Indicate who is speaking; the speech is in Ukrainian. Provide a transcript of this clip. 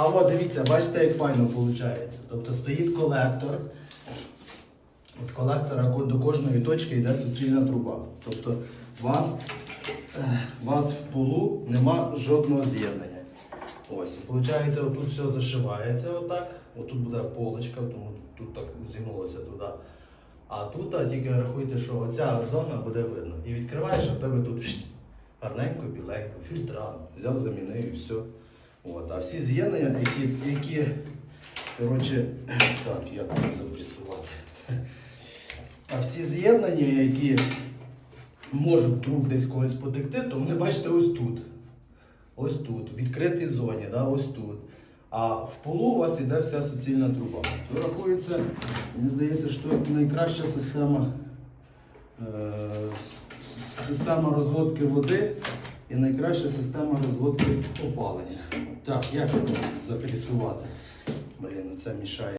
Speaker 1: А от дивіться, бачите, як файно виходить. Тобто стоїть колектор. От колектора до кожної точки йде суцільна труба. Тобто у вас, вас в полу нема жодного з'єднання. Ось, виходить, отут все зашивається отак. Отут буде полочка, тому тут так зігнулося туди. А тут а, тільки рахуйте, що оця зона буде видно. І відкриваєш, а тебе тут гарненько, біленько, фільтра, взяв, замінив і все. От. А всі з'єднання, які, які коротше, так, як запресувати. А всі з'єднання, які можуть труб десь когось потекти, то вони бачите ось тут. Ось тут, в відкритій зоні, да, ось тут. А в полу у вас іде вся суцільна труба. То рахується, мені здається, що найкраща система, е, система розводки води і найкраща система розводки опалення. Так, як його запресувати? Блін, це мішає.